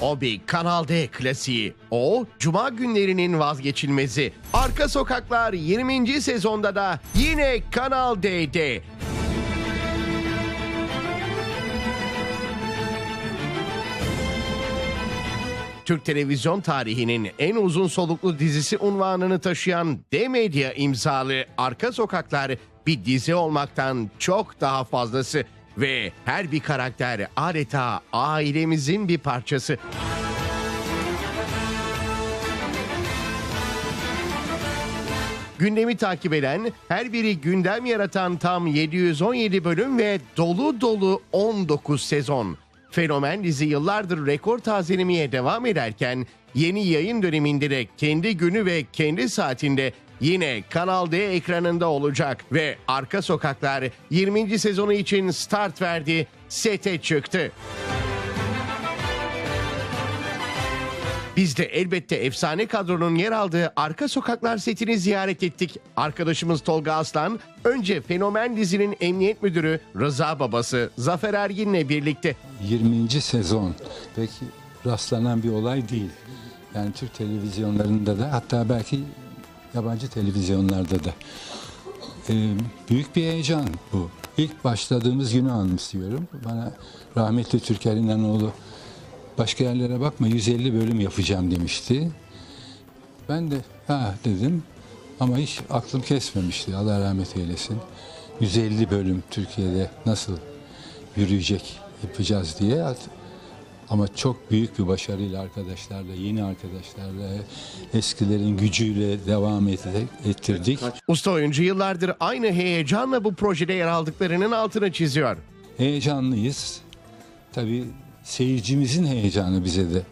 O bir Kanal D klasiği. O Cuma günlerinin vazgeçilmezi. Arka Sokaklar 20. sezonda da yine Kanal D'de. Türk televizyon tarihinin en uzun soluklu dizisi unvanını taşıyan D-Medya imzalı Arka Sokaklar bir dizi olmaktan çok daha fazlası ve her bir karakter adeta ailemizin bir parçası. Gündemi takip eden, her biri gündem yaratan tam 717 bölüm ve dolu dolu 19 sezon. Fenomen dizi yıllardır rekor tazelemeye devam ederken yeni yayın döneminde de kendi günü ve kendi saatinde yine Kanal D ekranında olacak ve Arka Sokaklar 20. sezonu için start verdi, sete çıktı. Biz de elbette efsane kadronun yer aldığı Arka Sokaklar setini ziyaret ettik. Arkadaşımız Tolga Aslan önce fenomen dizinin emniyet müdürü Rıza babası Zafer Ergin'le birlikte 20. sezon pek rastlanan bir olay değil. Yani Türk televizyonlarında da hatta belki yabancı televizyonlarda da. Ee, büyük bir heyecan bu. İlk başladığımız günü anımsıyorum. Bana rahmetli Türker İnanoğlu başka yerlere bakma 150 bölüm yapacağım demişti. Ben de ha dedim ama hiç aklım kesmemişti Allah rahmet eylesin. 150 bölüm Türkiye'de nasıl yürüyecek yapacağız diye ama çok büyük bir başarıyla arkadaşlarla, yeni arkadaşlarla, eskilerin gücüyle devam ettirdik. usta oyuncu yıllardır aynı heyecanla bu projede yer aldıklarının altını çiziyor. Heyecanlıyız. Tabii seyircimizin heyecanı bize de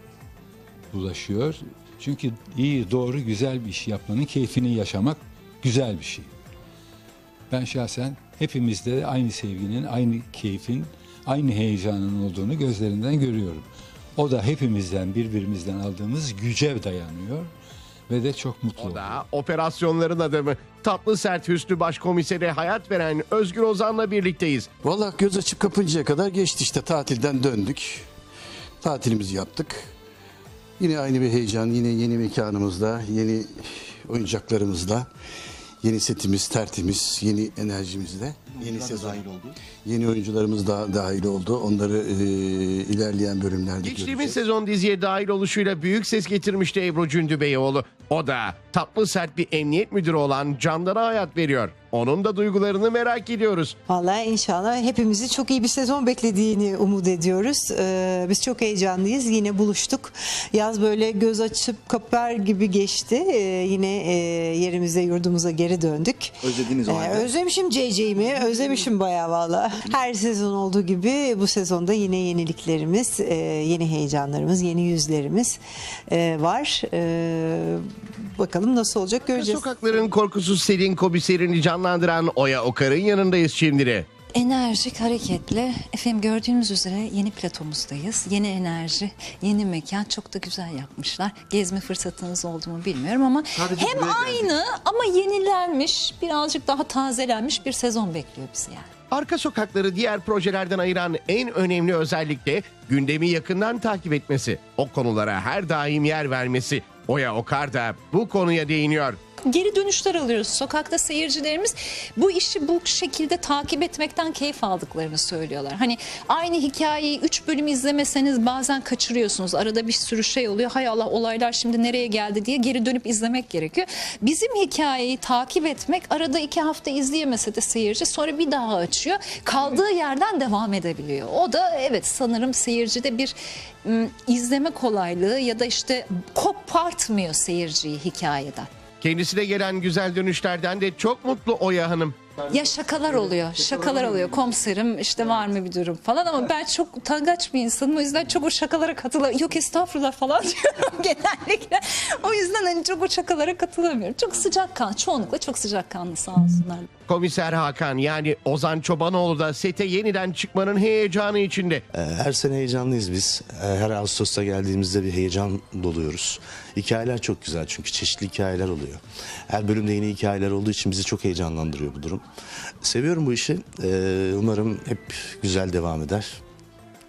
ulaşıyor. Çünkü iyi, doğru, güzel bir iş yapmanın keyfini yaşamak güzel bir şey. Ben şahsen hepimizde de aynı sevginin, aynı keyfin, aynı heyecanın olduğunu gözlerinden görüyorum. O da hepimizden, birbirimizden aldığımız güce dayanıyor ve de çok mutlu O da operasyonların adamı Tatlı Sert Hüsnü Başkomisere hayat veren Özgür Ozan'la birlikteyiz. Vallahi göz açıp kapıncaya kadar geçti işte tatilden döndük. Tatilimizi yaptık. Yine aynı bir heyecan, yine yeni mekanımızda, yeni oyuncaklarımızla, yeni setimiz, tertemiz, yeni enerjimizle, yeni sezon. Yeni oyuncularımız da dahil oldu. Onları e, ilerleyen bölümlerde Geçtiğimiz göreceğiz. sezon diziye dahil oluşuyla büyük ses getirmişti Ebru Cündübeyoğlu. O da tatlı sert bir emniyet müdürü olan Candan'a hayat veriyor. Onun da duygularını merak ediyoruz. Vallahi inşallah hepimizi çok iyi bir sezon beklediğini umut ediyoruz. Ee, biz çok heyecanlıyız. Yine buluştuk. Yaz böyle göz açıp kapar gibi geçti. Ee, yine e, yerimize yurdumuza geri döndük. Özlediniz o Ee, halde. özlemişim CC'mi. Özlemişim bayağı valla. Her sezon olduğu gibi bu sezonda yine yeniliklerimiz, e, yeni heyecanlarımız, yeni yüzlerimiz e, var. E, bakalım nasıl olacak göreceğiz. Sokakların korkusuz Selin komiserini canlandıran Oya Okar'ın yanındayız şimdi de. Enerjik, hareketli. Efendim gördüğünüz üzere yeni platomuzdayız. Yeni enerji, yeni mekan çok da güzel yapmışlar. Gezme fırsatınız oldu mu bilmiyorum ama Sadece hem buraya geldik. aynı ama yenilenmiş, birazcık daha tazelenmiş bir sezon bekliyor bizi yani. Arka sokakları diğer projelerden ayıran en önemli özellik de gündemi yakından takip etmesi. O konulara her daim yer vermesi. Oya Okar da bu konuya değiniyor. Geri dönüşler alıyoruz. Sokakta seyircilerimiz bu işi bu şekilde takip etmekten keyif aldıklarını söylüyorlar. Hani aynı hikayeyi 3 bölüm izlemeseniz bazen kaçırıyorsunuz. Arada bir sürü şey oluyor. Hay Allah olaylar şimdi nereye geldi diye geri dönüp izlemek gerekiyor. Bizim hikayeyi takip etmek arada iki hafta izleyemese de seyirci sonra bir daha açıyor. Kaldığı yerden devam edebiliyor. O da evet sanırım seyircide bir ım, izleme kolaylığı ya da işte kopartmıyor seyirciyi hikayeden. Kendisine gelen güzel dönüşlerden de çok mutlu Oya Hanım. Ya şakalar oluyor, şakalar oluyor. Komiserim işte var mı bir durum falan ama ben çok utangaç bir insanım. O yüzden çok o şakalara katılamıyorum. Yok estağfurullah falan diyorum genellikle. O yüzden hani çok o şakalara katılamıyorum. Çok sıcakkanlı, çoğunlukla çok sıcakkanlı sağ olsunlar. Komiser Hakan yani Ozan Çobanoğlu da sete yeniden çıkmanın heyecanı içinde. Ee, Her sene heyecanlıyız biz. Ee, Her Ağustos'ta geldiğimizde bir heyecan doluyoruz. Hikayeler çok güzel çünkü çeşitli hikayeler oluyor. Her bölümde yeni hikayeler olduğu için bizi çok heyecanlandırıyor bu durum. Seviyorum bu işi. Ee, Umarım hep güzel devam eder.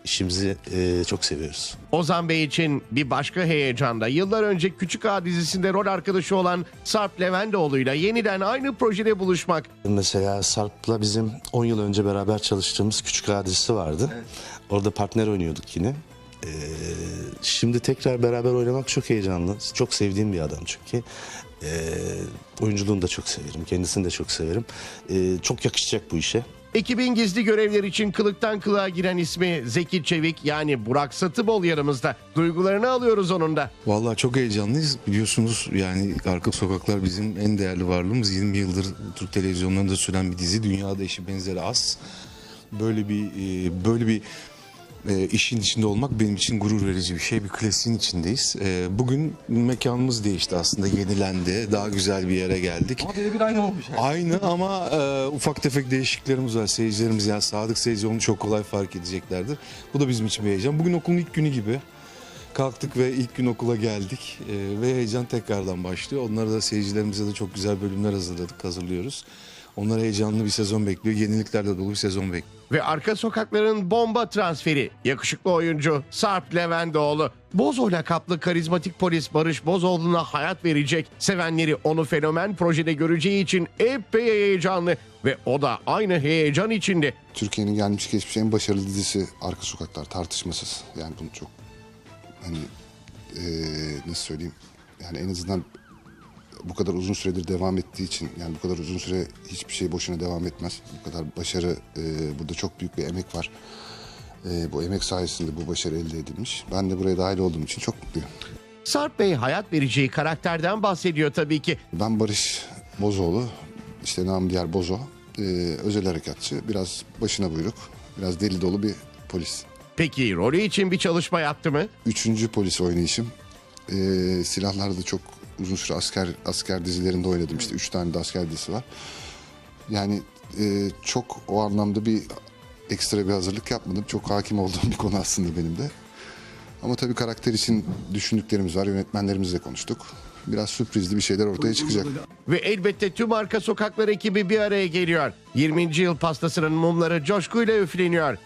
işimizi e, çok seviyoruz. Ozan Bey için bir başka heyecanda yıllar önce Küçük Ağa dizisinde rol arkadaşı olan Sarp Levendoğlu'yla yeniden aynı projede buluşmak. Mesela Sarp'la bizim 10 yıl önce beraber çalıştığımız Küçük Hadisi vardı. Orada partner oynuyorduk yine. Ee, şimdi tekrar beraber oynamak çok heyecanlı. Çok sevdiğim bir adam çünkü. Ee, oyunculuğunu da çok severim. Kendisini de çok severim. Ee, çok yakışacak bu işe. Ekibin gizli görevler için kılıktan kılığa giren ismi Zeki Çevik yani Burak Satıbol yanımızda. Duygularını alıyoruz onun da. Vallahi çok heyecanlıyız. Biliyorsunuz yani Arka Sokaklar bizim en değerli varlığımız. 20 yıldır Türk televizyonlarında süren bir dizi. Dünyada eşi benzeri az. Böyle bir e, böyle bir e, işin içinde olmak benim için gurur verici bir şey. Bir klasiğin içindeyiz. E, bugün mekanımız değişti aslında. Yenilendi. Daha güzel bir yere geldik. Ama bir aynı olmuş. Aynı ama e, ufak tefek değişikliklerimiz var. Seyircilerimiz yani sadık seyirci onu çok kolay fark edeceklerdir. Bu da bizim için bir heyecan. Bugün okulun ilk günü gibi. Kalktık ve ilk gün okula geldik Ee, ve heyecan tekrardan başlıyor. Onlara da seyircilerimize de çok güzel bölümler hazırladık, hazırlıyoruz. Onlara heyecanlı bir sezon bekliyor, yeniliklerle dolu bir sezon bekliyor. Ve arka sokakların bomba transferi. Yakışıklı oyuncu Sarp Levendoğlu. Bozo lakaplı karizmatik polis Barış Bozoğlu'na hayat verecek. Sevenleri onu fenomen projede göreceği için epey heyecanlı. Ve o da aynı heyecan içinde. Türkiye'nin gelmiş geçmiş en başarılı dizisi Arka Sokaklar tartışmasız. Yani bunu çok hani eee, nasıl söyleyeyim yani en azından bu kadar uzun süredir devam ettiği için yani bu kadar uzun süre hiçbir şey boşuna devam etmez. Bu kadar başarı eee, burada çok büyük bir emek var. Eee, bu emek sayesinde bu başarı elde edilmiş. Ben de buraya dahil olduğum için çok mutluyum. Sarp Bey hayat vereceği karakterden bahsediyor tabii ki. Ben Barış Bozoğlu, işte namı diğer Bozo. Eee, özel harekatçı, biraz başına buyruk, biraz deli dolu bir polis. Peki rolü için bir çalışma yaptı mı? Üçüncü polis oynayışım. Ee, silahlarda çok uzun süre asker asker dizilerinde oynadım işte. Üç tane de asker dizisi var. Yani e, çok o anlamda bir ekstra bir hazırlık yapmadım. Çok hakim olduğum bir konu aslında benim de. Ama tabii karakter için düşündüklerimiz var. Yönetmenlerimizle konuştuk. Biraz sürprizli bir şeyler ortaya çıkacak. Ve elbette tüm arka sokaklar ekibi bir araya geliyor. 20. yıl pastasının mumları coşkuyla üfleniyor.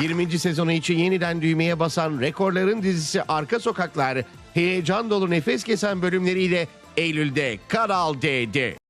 20. sezonu için yeniden düğmeye basan rekorların dizisi Arka Sokaklar heyecan dolu nefes kesen bölümleriyle Eylül'de Kanal D'de.